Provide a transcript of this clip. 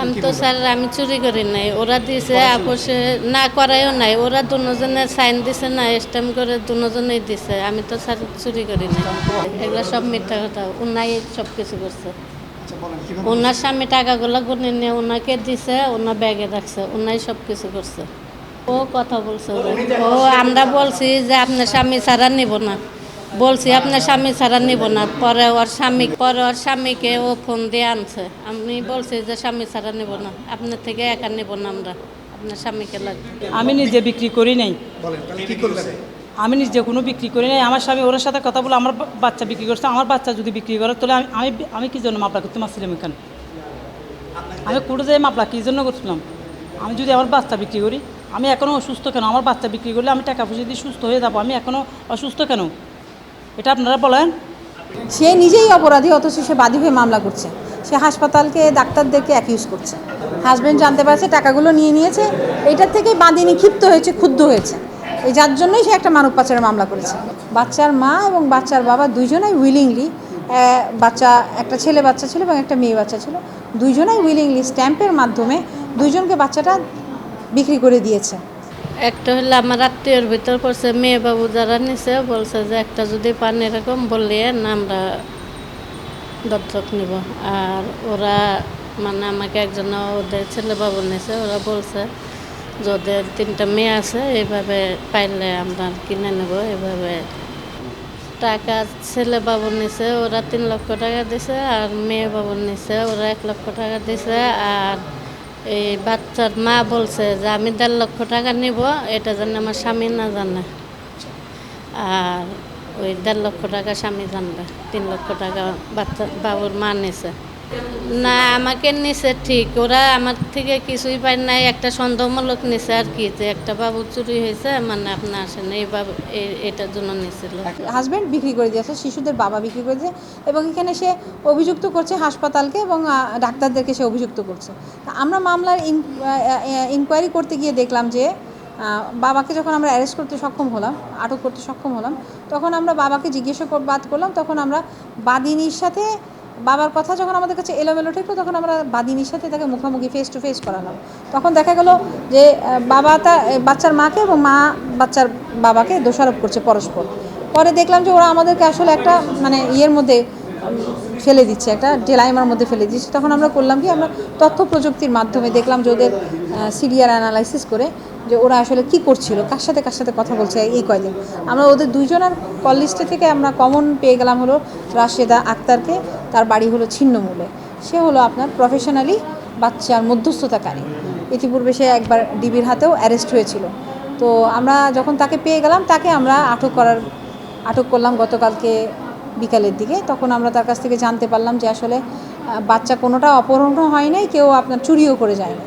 আমি তো স্যার আমি চুরি করি নাই। ওরা দিছে আপোষে না করাইও নাই। ওরা দুজনে সাইন দিছে না স্ট্যাম্প করে দুজনেই দিছে। আমি তো স্যার চুরি করি নাই। এগুলো সব মিথ্যা কথা। উনাই সব কিছু করছে। আচ্ছা ওনার স্বামী টাকাগুলো গুনে নিয়ে ওনাকে দিছে ওনার ব্যাগে রাখছে ওনাই সব কিছু করছে। ও কথা বলছে। ও আমরা বলছি যে আপনার স্বামী ছাড়া নিব না। বলছি আপনার স্বামী ছাড়া নিব না। পরে ওর স্বামী পরে ওর স্বামীকে ও ফোন দিয়ে আনছে। আমি বলছি যে স্বামী ছাড়া নিব না। আপনার থেকে একা নিব না আমরা। আপনার স্বামীকে লাগবে। আমি নিজে বিক্রি করি নাই। আমি নিজে কোনো বিক্রি করি নাই। আমার স্বামী ওর সাথে কথা বলে আমার বাচ্চা বিক্রি করছে। আমার বাচ্চা যদি বিক্রি করে তাহলে আমি আমি আমি কি জন্য মাপলা করতে পারছিলাম এখানে? আমি কোর্টে যাই মাপলা কী জন্য করছিলাম? আমি যদি আমার বাচ্চা বিক্রি করি আমি এখনও অসুস্থ কেন? আমার বাচ্চা বিক্রি করলে আমি টাকা পয়সা দিয়ে সুস্থ হয়ে যাব। আমি এখনও অসুস্থ কেন? এটা আপনারা বলেন। সে নিজেই অপরাধী, অথচ সে বাদী হয়ে মামলা করছে। সে হাসপাতালকে ডাক্তারদেরকে অ্যাকিউজ করছে। হাজব্যান্ড জানতে পারছে, টাকাগুলো নিয়ে নিয়েছে, এটার থেকেই বাঁধিনি ক্ষিপ্ত হয়েছে, ক্ষুব্ধ হয়েছে। এই যার জন্যই সে একটা মানব পাচারের মামলা করেছে। বাচ্চার মা এবং বাচ্চার বাবা দুইজনাই উইলিংলি বাচ্চা, একটা ছেলে বাচ্চা ছিল এবং একটা মেয়ে বাচ্চা ছিল, দুইজনাই উইলিংলি স্ট্যাম্পের মাধ্যমে দুইজনকে বাচ্চাটা বিক্রি করে দিয়েছে। একটা হলো আমার আত্মীয়র ভিতর পড়ছে, মেয়ে বাবু যারা নিছে বলছে যে একটা যদি পান এরকম বললে না আমরা দত্তক নিব। আর ওরা মানে আমাকে একজন ওদের ছেলে বাবু নিছে, ওরা বলছে যে তিনটা মেয়ে আছে এইভাবে পাইলে আমরা কিনে নেব, এভাবে টাকা ছেলে বাবু নিছে, ওরা তিন লক্ষ টাকা দিছে, আর মেয়ে বাবু নিছে, ওরা এক লক্ষ টাকা দিছে, আর এই বাচ্চার মা বলছে যে, আমি দেড় লক্ষ টাকা নিব, এটা যেন আমার স্বামী না জানে? আর ওই দেড় লক্ষ টাকা স্বামী জানবে, তিন লক্ষ টাকা বাচ্চা, বাবুর মা নিছে। না, আমাকে নিছে ঠিক। ওরা আমার থেকে কিছুই পায় নাই, একটা সন্দেহমূলক নিছে আর কি, যে একটা বাবু চুরি হয়েছে মানে আপনি আসেন, এই বাবু এটার জন্য নিছিল। হাজব্যান্ড বিক্রি করে দিয়েছে, শিশুদের বাবা বিক্রি করে দিয়েছে এবং এখানে সে অভিযুক্ত করছে হাসপাতালকে, এবং ডাক্তারদেরকে সে অভিযুক্ত করছে। আমরা মামলার ইনকোয়ারি করতে গিয়ে দেখলাম যে বাবাকে যখন আমরা অ্যারেস্ট করতে সক্ষম হলাম, আটক করতে সক্ষম হলাম, তখন আমরা বাবাকে জিজ্ঞাসাবাদ করলাম, তখন আমরা বাদিনীর সাথে বাবার কথা যখন আমাদের কাছে এলোমেলো ঠেকলো, তখন আমরা বাদি সাথে তাকে মুখোমুখি ফেস টু ফেস করালাম। তখন দেখা গেল যে বাবা তা বাচ্চার মাকে এবং মা বাচ্চার বাবাকে দোষারোপ করছে পরস্পর। পরে দেখলাম যে ওরা আমাদেরকে আসলে একটা মানে ইয়ের মধ্যে ফেলে দিচ্ছে, একটা ডেলাইমার মধ্যে ফেলে দিচ্ছে। তখন আমরা করলাম কি, আমরা তথ্য প্রযুক্তির মাধ্যমে দেখলাম যে ওদের সিরিয়াল অ্যানালাইসিস করে যে ওরা আসলে কি করছিল, কার সাথে কার সাথে কথা বলছে এই কয়দিন। আমরা ওদের দুইজনের কল লিস্টে থেকে আমরা কমন পেয়ে গেলাম হলো রাশেদা আক্তারকে, তার বাড়ি হলো ছিন্নমূলে। সে হলো আপনার প্রফেশনালি বাচ্চার মধ্যস্থতাকারী। ইতিপূর্বে সে একবার ডিবির হাতেও অ্যারেস্ট হয়েছিল। তো আমরা যখন তাকে পেয়ে গেলাম, তাকে আমরা আটক করার, আটক করলাম গতকালকে বিকালের দিকে, তখন আমরা তার কাছ থেকে জানতে পারলাম যে আসলে বাচ্চা কোনোটা অপহরণও হয় নাই, কেউ আপনার চুরিও করে যায় না